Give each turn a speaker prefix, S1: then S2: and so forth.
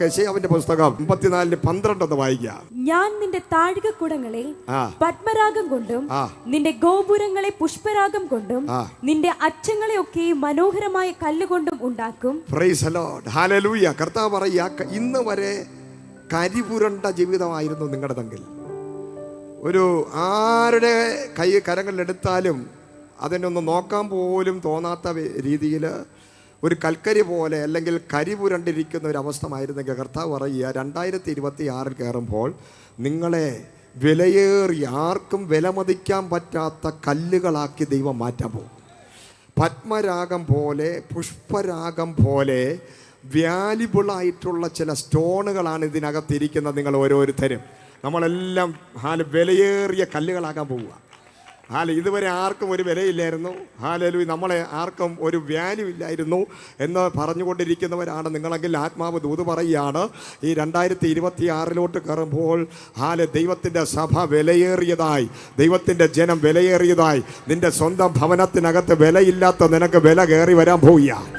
S1: യശയാവിന്റെ പുസ്തകം മുപ്പത്തിനാലിന് പന്ത്രണ്ട് ഒന്ന് വായിക്കാം
S2: ഞാൻ നിന്റെ താഴികക്കുടങ്ങളെ
S1: കുടങ്ങളെ
S2: പത്മരാഗം കൊണ്ടും നിന്റെ ഗോപുരങ്ങളെ പുഷ്പരാഗം കൊണ്ടും നിന്റെ അച്ഛങ്ങളെ ഒക്കെ മനോഹരമായ കല്ലുകൊണ്ടും ഉണ്ടാക്കും.
S1: കർത്താവ് പറയുക ഇന്ന് വരെ കരിപുരണ്ട ജീവിതമായിരുന്നു നിങ്ങളുടെതെങ്കിൽ ഒരു ആരുടെ കൈ കരങ്ങളിലെടുത്താലും അതിനൊന്ന് നോക്കാൻ പോലും തോന്നാത്ത രീതിയിൽ ഒരു കൽക്കരി പോലെ അല്ലെങ്കിൽ കരി പുരണ്ടിരിക്കുന്ന ഒരു അവസ്ഥമായിരുന്നെങ്കിൽ കർത്താവ് പറയുക രണ്ടായിരത്തി ഇരുപത്തി ആറിൽ കയറുമ്പോൾ നിങ്ങളെ വിലയേറി ആർക്കും വിലമതിക്കാൻ പറ്റാത്ത കല്ലുകളാക്കി ദൈവം മാറ്റാൻ പോകും. പത്മരാഗം പോലെ പുഷ്പരാഗം പോലെ വാല്യുബിളായിട്ടുള്ള ചില സ്റ്റോണുകളാണ് ഇതിനകത്തിരിക്കുന്നത് നിങ്ങൾ ഓരോരുത്തരും. നമ്മളെല്ലാം വിലയേറിയ കല്ലുകളാകാൻ പോവുക. ഹാല ഇതുവരെ ആർക്കും ഒരു വിലയില്ലായിരുന്നു. ഹാലലു നമ്മളെ ആർക്കും ഒരു വാല്യൂ ഇല്ലായിരുന്നു എന്ന് പറഞ്ഞുകൊണ്ടിരിക്കുന്നവരാണ്. നിങ്ങളെങ്കിൽ ആത്മാവ് ദൂത് പറയുകയാണ്. ഈ രണ്ടായിരത്തി ഇരുപത്തി ആറിലോട്ട് കയറുമ്പോൾ ഹാല ദൈവത്തിന്റെ സഭ വിലയേറിയതായി. ദൈവത്തിന്റെ ജനം വിലയേറിയതായി. നിന്റെ സ്വന്തം ഭവനത്തിനകത്ത് വിലയില്ലാത്ത നിനക്ക് വില കയറി വരാൻ പോവുക